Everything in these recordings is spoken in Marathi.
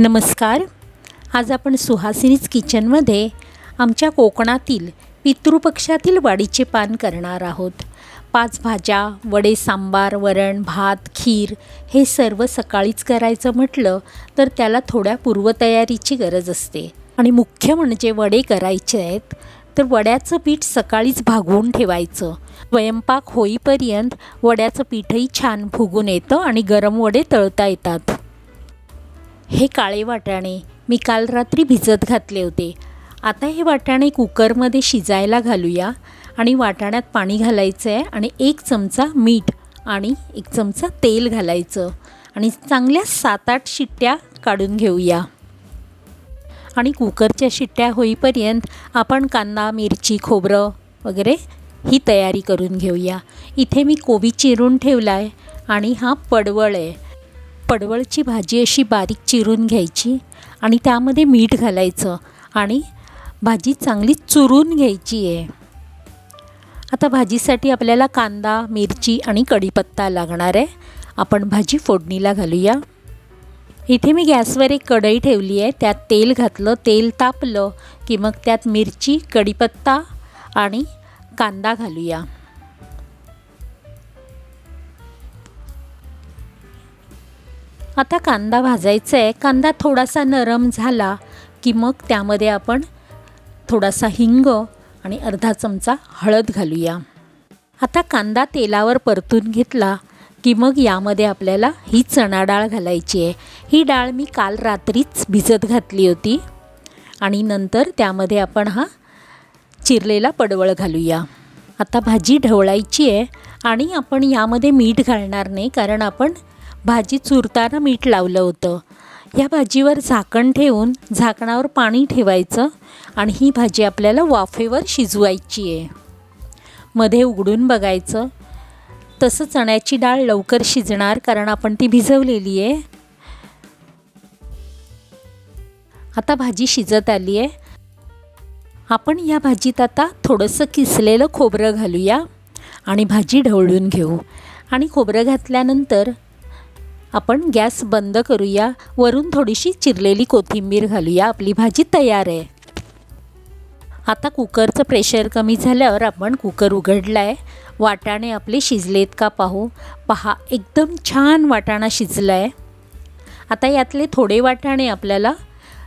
नमस्कार. आज आपण सुहासिनीच किचनमध्ये आमच्या कोकणातील पितृपक्षातील वाडीचे पान करणार आहोत. पाच भाज्या वडे सांबार वरण भात खीर हे सर्व सकाळीच करायचं म्हटलं तर त्याला थोड्या पूर्वतयारीची गरज असते. आणि मुख्य म्हणजे वडे करायचे आहेत तर वड्याचं पीठ सकाळीच भागवून ठेवायचं. स्वयंपाक होईपर्यंत वड्याचं पीठही छान फुगून येतं आणि गरम वडे तळता येतात. हे काळे वाटाणे मी काल रात्री भिजत घातले होते. आता हे वाटाणे कुकरमध्ये शिजायला घालूया आणि वाटाण्यात पाणी घालायचं आहे आणि एक चमचा मीठ आणि एक चमचा तेल घालायचं आणि चांगल्या सात आठ शिट्ट्या काढून घेऊया. आणि कुकरच्या शिट्ट्या होईपर्यंत आपण कांदा मिरची खोबरं वगैरे ही तयारी करून घेऊया. इथे मी कोबी चिरून ठेवला आहे आणि हा पडवळ आहे पडवळची भाजी अशी बारीक चिरून घ्यायची आणि त्यामध्ये मीठ घालायचं आणि भाजी चांगली चुरून घ्यायची आहे. आता भाजीसाठी आपल्याला कांदा मिरची आणि कढीपत्ता लागणार आहे. आपण भाजी फोडणीला घालूया. इथे मी गॅसवर एक कढई ठेवली आहे. त्यात तेल घातलं तेल तापलं की मग त्यात मिरची कढीपत्ता आणि कांदा घालूया. आता कांदा भाजायचा आहे कांदा थोडासा नरम झाला की मग त्यामध्ये आपण थोडासा हिंग आणि अर्धा चमचा हळद घालूया. आता कांदा तेलावर परतून घेतला की मग यामध्ये आपल्याला ही चणा डाळ घालायची आहे. ही डाळ मी काल रात्रीच भिजत घातली होती आणि नंतर त्यामध्ये आपण हा चिरलेला पडवळ घालूया. आता भाजी ढवळायची आहे आणि आपण यामध्ये मीठ घालणार नाही कारण आपण भाजी चुरताना मीठ लावलं होतं. या भाजीवर झाकण ठेवून झाकणावर पाणी ठेवायचं आणि ही भाजी आपल्याला वाफेवर शिजवायची आहे. मध्ये उघडून बघायचं. तसं चण्याची डाळ लवकर शिजणार कारण आपण ती भिजवलेली आहे. आता भाजी शिजत आली आहे. आपण या भाजीत आता थोडंसं किसलेलं खोबरं घालूया आणि भाजी ढवळून घेऊ. आणि खोबरं घातल्यानंतर आपण गॅस बंद करूया वरून थोडीशी चिरलेली कोथिंबीर घालूया आपली भाजी तयार आहे. आता कुकरचं प्रेशर कमी झाल्यावर आपण कुकर उघडला आहे वाटाणे आपले शिजलेत का पाहू. पहा एकदम छान वाटाणा शिजला आहे आता यातले थोडे वाटाणे आपल्याला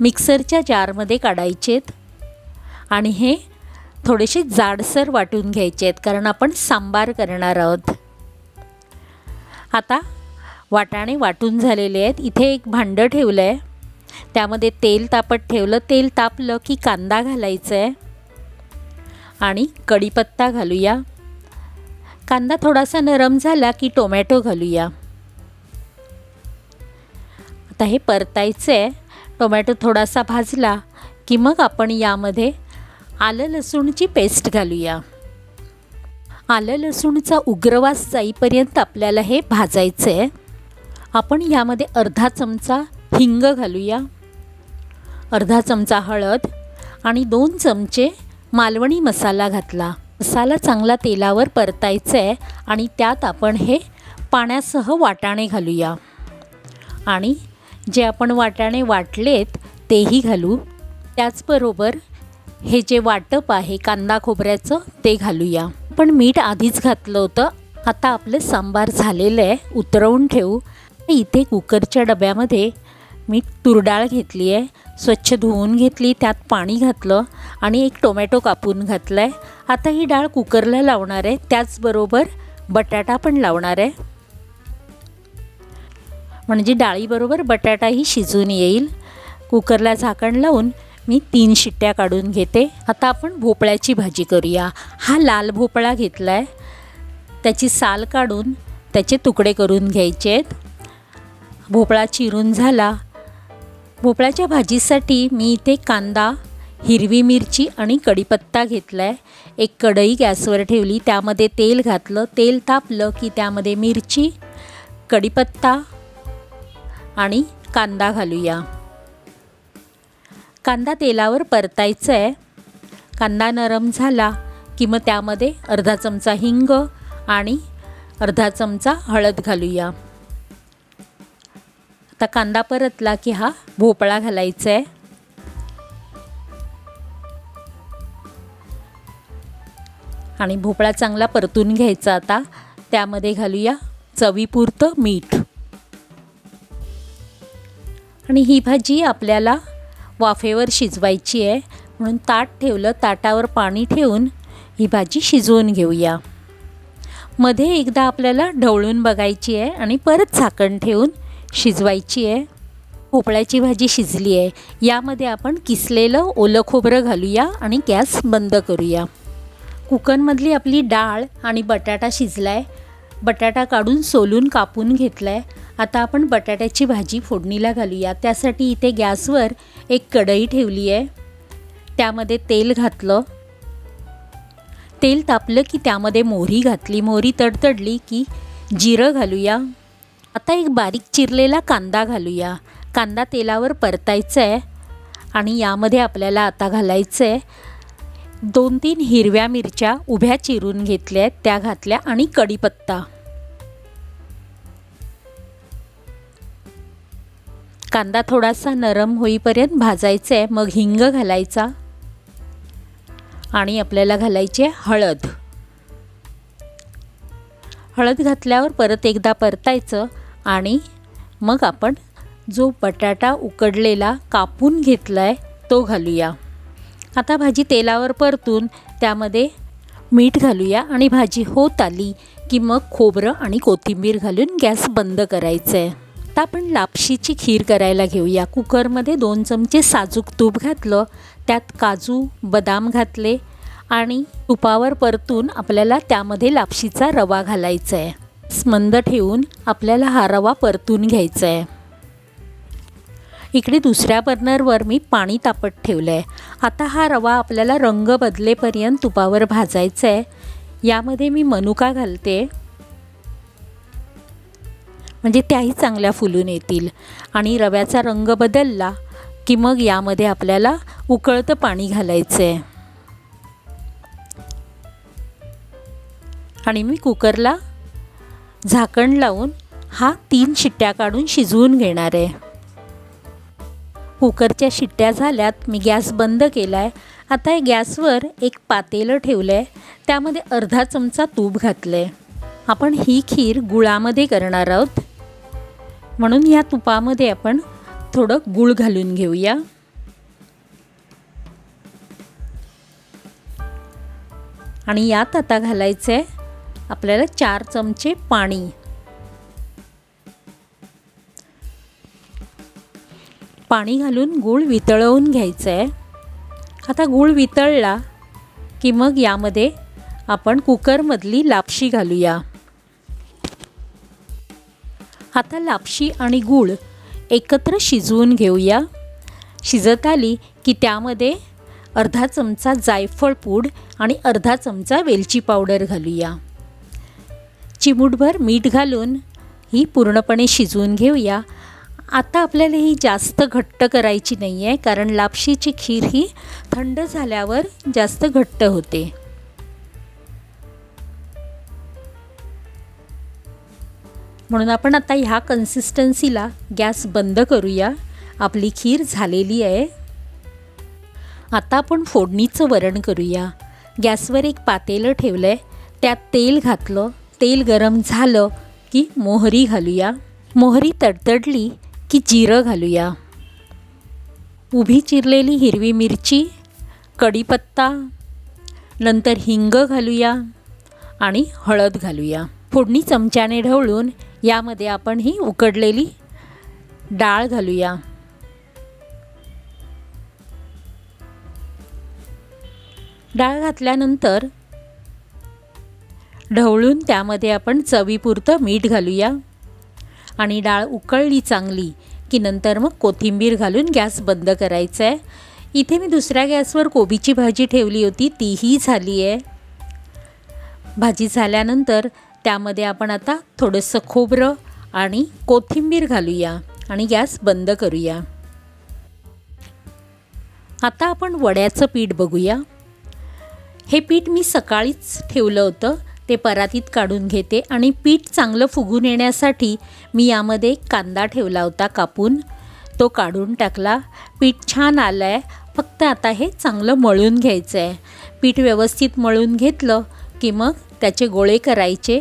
मिक्सरच्या जारमध्ये काढायचे आहेत आणि हे थोडेसे जाडसर वाटून घ्यायचे आहेत कारण आपण सांबार करणार आहोत. आता वाटाणे वाटून झालेले आहेत. इथे एक भांडं ठेवलं आहे त्यामध्ये तेल तापत ठेवलं. तेल तापलं की कांदा घालायचा आहे आणि कढीपत्ता घालूया. कांदा थोडासा नरम झाला की टोमॅटो घालूया. आता हे परतायचं आहे टोमॅटो थोडासा भाजला की मग आपण यामध्ये आलं लसूणची पेस्ट घालूया. आलं लसूणचा उग्रवास जाईपर्यंत आपल्याला हे भाजायचं आहे आपण यामध्ये अर्धा चमचा हिंग घालूया. अर्धा चमचा हळद आणि दोन चमचे मालवणी मसाला घातला. मसाला चांगला तेलावर परतायचा आहे आणि त्यात आपण हे पाण्यासह वाटाणे घालूया. आणि जे आपण वाटाणे वाटलेत तेही घालू. त्याचबरोबर हे जे वाटप आहे कांदा खोबऱ्याचं ते घालूया. पण मीठ आधीच घातलं होतं. आता आपलं सांबार झालेलं आहे. उतरवून ठेवू. इथे कुकरच्या डब्यामध्ये मी तुरडाळ घेतली आहे. स्वच्छ धुवून घेतली त्यात पाणी घातलं आणि एक टोमॅटो कापून घातला आहे आता ही डाळ कुकरला लावणार आहे. त्याचबरोबर बटाटा पण लावणार आहे. म्हणजे डाळीबरोबर बटाटाही शिजून येईल. कुकरला झाकण लावून मी तीन शिट्ट्या काढून घेते. आता आपण भोपळ्याची भाजी करूया. हा लाल भोपळा घेतला आहे त्याची साल काढून त्याचे तुकडे करून घ्यायचे आहेत. भोपळा चिरून झाला. भोपळ्याच्या भाजीसाठी मी इथे कांदा हिरवी मिरची आणि कढीपत्ता घेतला आहे एक कढई गॅसवर ठेवली त्यामध्ये तेल घातलं. तेल तापलं की त्यामध्ये मिरची कढीपत्ता आणि कांदा घालूया. कांदा तेलावर परतायचा आहे कांदा नरम झाला की मग त्यामध्ये अर्धा चमचा हिंग आणि अर्धा चमचा हळद घालूया. आता कांदा परतला की हा भोपळा घालायचा आहे आणि भोपळा चांगला परतून घ्यायचा आता. त्यामध्ये घालूया चवीपुरतं मीठ. आणि ही भाजी आपल्याला वाफेवर शिजवायची आहे म्हणून ताट ठेवलं ताटावर पाणी ठेवून ही भाजी शिजवून घेऊया. मध्ये एकदा आपल्याला ढवळून बघायची आहे आणि परत झाकण ठेवून शिजवायची आहे. भोपळ्याची भाजी शिजली आहे. यामध्ये आपण किसलेलं ओलं खोबरं घालूया आणि गॅस बंद करूया. कुकरमधली आपली डाळ आणि बटाटा शिजला आहे बटाटा काढून सोलून कापून घेतला आहे आता आपण बटाट्याची भाजी फोडणीला घालूया. त्यासाठी इथे गॅसवर एक कढई ठेवली आहे. त्यामध्ये तेल घातलं. तेल तापलं की त्यामध्ये मोहरी घातली. मोहरी तडतडली की जिरं घालूया. आता एक बारीक चिरलेला कांदा घालूया. कांदा तेलावर परतायचा आहे आणि यामध्ये आपल्याला आता घालायचं आहे दोन तीन हिरव्या मिरच्या उभ्या चिरून घेतल्या आहेत. त्या घातल्या आणि कढीपत्ता. कांदा थोडासा नरम होईपर्यंत भाजायचा आहे मग हिंग घालायचा आणि आपल्याला घालायची हळद. हळद घातल्यावर परत एकदा परतायचं. आणि मग आपण जो बटाटा उकडलेला कापून घेतला आहे तो घालूया. आता भाजी तेलावर परतून त्यामध्ये मीठ घालूया आणि भाजी होत आली की मग खोबरं आणि कोथिंबीर घालून गॅस बंद करायचं आहे आता आपण लापशीची खीर करायला घेऊया. कुकरमध्ये दोन चमचे साजूक तूप घातलं त्यात काजू बदाम घातले आणि तुपावर परतून आपल्याला त्यामध्ये लापशीचा रवा घालायचा आहे मंद ठेवून आपल्याला हा रवा परतून घ्यायचा आहे इकडे दुसऱ्या बर्नरवर मी पाणी तापत ठेवलं आहे आता हा रवा आपल्याला रंग बदलेपर्यंत तुपावर भाजायचा आहे यामध्ये मी मनुका घालते. म्हणजे त्याही चांगल्या फुलून येतील. आणि रव्याचा रंग बदलला की मग यामध्ये आपल्याला उकळतं पाणी घालायचं आहे आणि मी कुकरला झाकण लावून हा तीन शिट्ट्या काढून शिजवून घेणार आहे. कुकरच्या शिट्ट्या झाल्यात मी गॅस बंद केला आहे आता गॅसवर एक पातेलं ठेवलं आहे त्यामध्ये अर्धा चमचा तूप घातलं आहे आपण ही खीर गुळामध्ये करणार आहोत. म्हणून या तुपामध्ये आपण थोडं गूळ घालून घेऊया. आणि यात आता घालायचं आहे आपल्याला चार चमचे पाणी. पाणी घालून गूळ वितळवून घ्यायचं आहे आता गूळ वितळला की मग यामध्ये आपण कुकरमधली लापशी घालूया. आता लापशी आणि गूळ एकत्र शिजवून घेऊया. शिजत आली की त्यामध्ये अर्धा चमचा जायफळ पूड आणि अर्धा चमचा वेलची पावडर घालूया. चिमूटभर मीठ घालून ही पूर्णपणे शिजवून घेऊया. आता आपल्याला ही जास्त घट्ट करायची नाही आहे कारण लापशीची खीर ही थंड झाल्यावर जास्त घट्ट होते. म्हणून आपण आता ह्या कन्सिस्टन्सीला गॅस बंद करूया. आपली खीर झालेली आहे. आता आपण फोडणीचं वरण करूया. गॅसवर एक पातेलं ठेवलं आहे त्यात तेल घातलं. तेल गरम झालं की मोहरी घालूया. मोहरी तडतडली की जिरं घालूया. उभी चिरलेली हिरवी मिरची कढीपत्ता नंतर हिंग घालूया आणि हळद घालूया. फोडणी चमच्याने ढवळून यामध्ये आपण ही उकडलेली डाळ घालूया. डाळ घातल्यानंतर ढवळून त्यामध्ये आपण चवीपुरतं मीठ घालूया. आणि डाळ उकळली चांगली की नंतर मग कोथिंबीर घालून गॅस बंद करायचा आहे. इथे मी दुसऱ्या गॅसवर कोबीची भाजी ठेवली होती तीही झाली आहे. भाजी झाल्यानंतर त्यामध्ये आपण आता थोडंसं खोबरं आणि कोथिंबीर घालूया आणि गॅस बंद करूया. आता आपण वड्याचं पीठ बघूया. हे पीठ मी सकाळीच ठेवलं होतं ते परातीत काढून घेते आणि पीठ चांगलं फुगून येण्यासाठी मी यामध्ये एक कांदा ठेवला होता कापून. तो काढून टाकला. पीठ छान आलं आहे फक्त आता हे चांगलं मळून घ्यायचं आहे पीठ व्यवस्थित मळून घेतलं की मग त्याचे गोळे करायचे.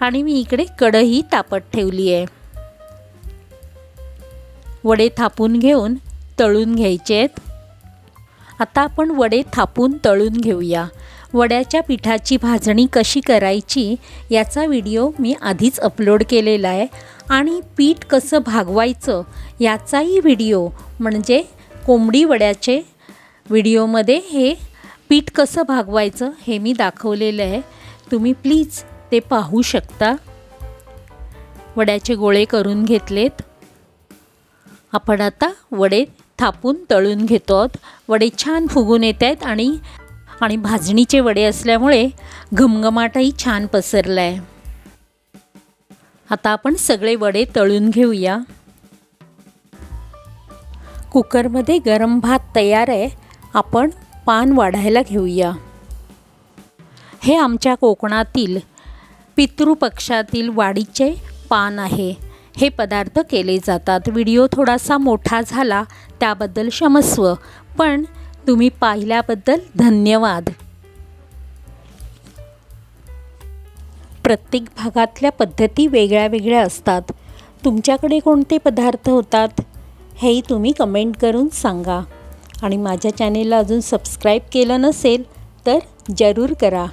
आणि मी इकडे कढई तापत ठेवली आहे वडे थापून घेऊन तळून घ्यायचे आहेत आता आपण वडे थापून तळून घेऊया. वड्याच्या पिठाची भाजणी कशी करायची याचा व्हिडिओ मी आधीच अपलोड केलेला आहे. आणि पीठ कसं भागवायचं याचाही व्हिडिओ म्हणजे कोंबडी वड्याचे व्हिडिओमध्ये हे पीठ कसं भागवायचं हे मी दाखवलेलं आहे. तुम्ही प्लीज ते पाहू शकता. वड्याचे गोळे करून घेतलेत. आपण आता वडे थापून तळून घेतो आहोत वडे छान फुगून येत आहेत आणि आणि भाजणीचे वडे असल्यामुळे घमघमाटही छान पसरला आहे आता आपण सगळे वडे तळून घेऊया. कुकरमध्ये गरम भात तयार आहे आपण पान वाढायला घेऊया. हे आमच्या कोकणातील पितृपक्षातील वाडीचे पान आहे. हे पदार्थ केले जातात. व्हिडिओ थोडासा मोठा झाला त्याबद्दल क्षमस्व. पण तुम्ही पाहिल्याबद्दल धन्यवाद. प्रत्येक भागातल्या पद्धती वेगळ्या वेगळ्या असतात. तुमच्याकडे कोणते पदार्थ होतात? हेही तुम्ही कमेंट करून सांगा. आणि माझ्या चॅनेलला अजून सबस्क्राईब केलं नसेल तर जरूर करा.